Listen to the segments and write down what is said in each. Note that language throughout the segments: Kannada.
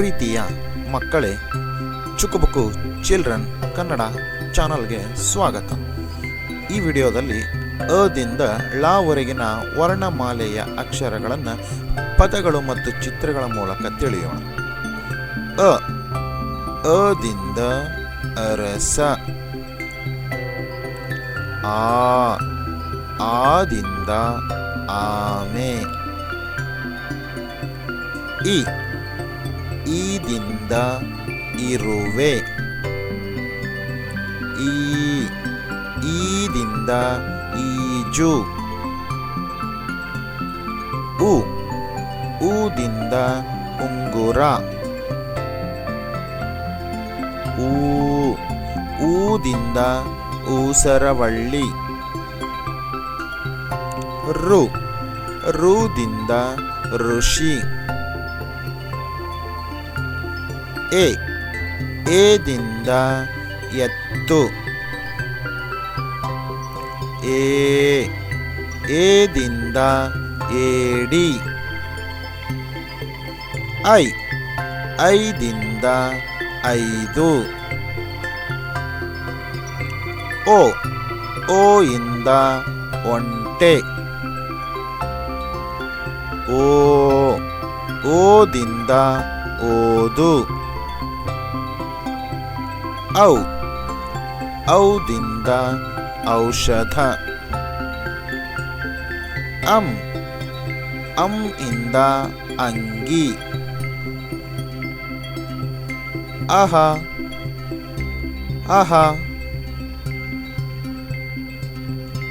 ಪ್ರೀತಿಯ ಮಕ್ಕಳೇ, ಚುಕುಬುಕು ಚಿಲ್ಡ್ರನ್ ಕನ್ನಡ ಚಾನಲ್ಗೆ ಸ್ವಾಗತ. ಈ ವಿಡಿಯೋದಲ್ಲಿ ಅದಿಂದ ಳವರೆಗಿನ ವರ್ಣಮಾಲೆಯ ಅಕ್ಷರಗಳನ್ನು, ಪದಗಳು ಮತ್ತು ಚಿತ್ರಗಳ ಮೂಲಕ ತಿಳಿಯೋಣ. ಅ, ಅದಿಂದ ಅರಸ, ಆ, ಆದಿಂದ ಆಮೆ, ಇ ಈದಿಂದ ಇರುವೆ. ಈ ಈದಿಂದ ಈಜು. ಉ ಊದಿಂದ ಉಂಗುರ. ಊ ಊದಿಂದ ಊಸರವಳ್ಳಿ. ರು ರುದಿಂದ ಋಷಿ. ಎ ಏದಿಂದ ಎತ್ತು ಏ ಏದಿಂದ ಏಡಿ ಐ ಐದಿಂದ ಐದು ಓ ಓ ಇಂದ ಒಂಟೆ ಓ ಓದಿಂದ ಓದು ಔ ಔದಿಂದ ಔಷಧ ಅಂ ಅಂ ಇಂದ ಅಂಗಿ ಅಹ ಅಹ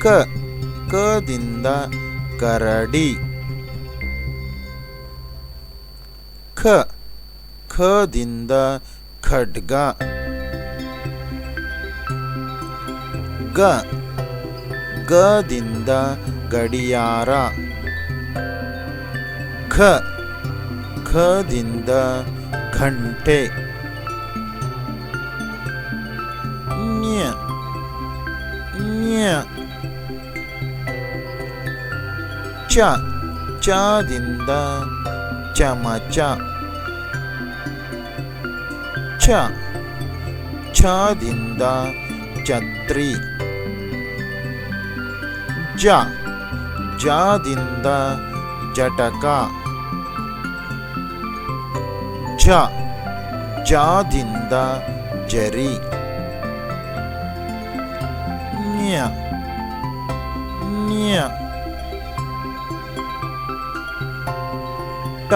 ಕ ಕದಿಂದ ಕರಡಿ ಖ ಖದಿಂದ ಖಡ್ಗ ಗ ಗದಿಂದ ಗಡಿಯಾರ ಖ ಖದಿಂದ ಘಂಟೆ ನ್ಯ ನ್ಯ ಚ ಚದಿಂದ ಚಮಚ ಛ ಛದಿಂದ ಛತ್ರಿ ಜ. ಜಾದಿಂದ ಜಟಕ. ಜ. ಜಾದಿಂದ ಜರಿ. ನ್ಯ. ನ್ಯ. ಟ.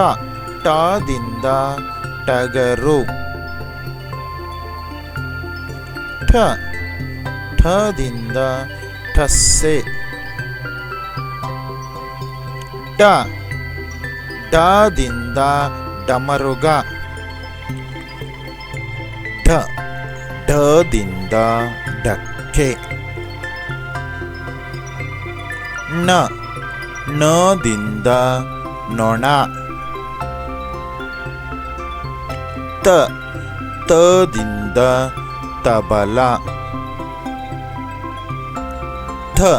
ಟಾದಿಂದ ಟಗರು. ಠ. ಠದಿಂದ ಠಸ್ಸೆ. ಡ ಡದಿಂದ ಡಮರುಗ ಢ ಢದಿಂದ ಡಕ್ಕೆ ಣ ನದಿಂದ ನೊಣ ತ ತದಿಂದ ತಬಲ ಥ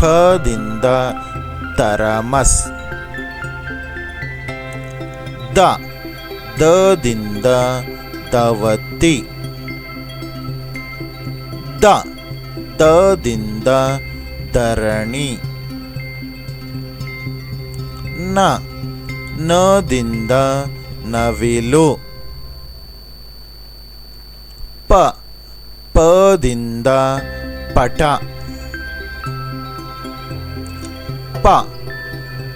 ಥದಿಂದ ತರಮಸ್ ದ ದದಿಂದ ದವತಿ ದ ದದಿಂದ ಧರಣಿ ನ ನದಿಂದ ನವಿಲು ಪ ಪದಿಂದ ಪಟ ಪ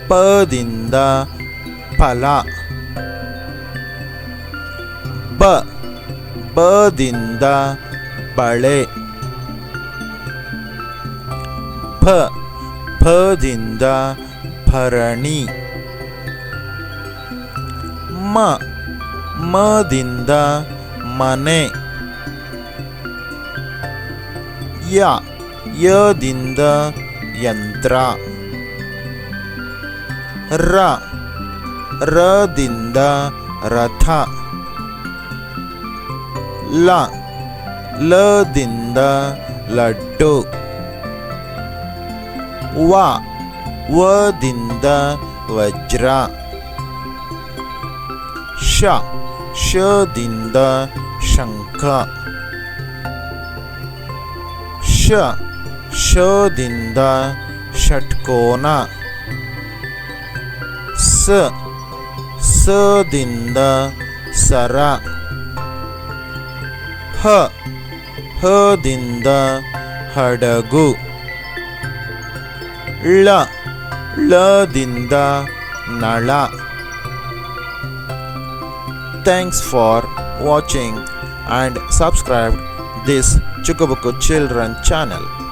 ಪದಿಂದ ಫಲ. ಬ, ಬದಿಂದ ಬಳೆ. ಭ, ಭದಿಂದ ಭರಣಿ. ಮ, ಮದಿಂದ ಮನೆ. ಯ, ಯದಿಂದ ಯಂತ್ರ. ರ, ರದಿಂದ ರಥ. ಲ, ಲದಿಂದ ಲಡ್ಡು. ವ, ವದಿಂದ ವಜ್ರ. ಶ ಶದಿಂದ ಶಂಖ. ಶ ಶದಿಂದ ಷಟ್ಕೋನ. ಸ, ಸದಿಂದ ಸರ. ಹ, ಹದಿಂದ ಹಡಗು. ಳ, ಲದಿಂದ ನಳ. Thanks for watching and subscribe this Chukkabukku children channel.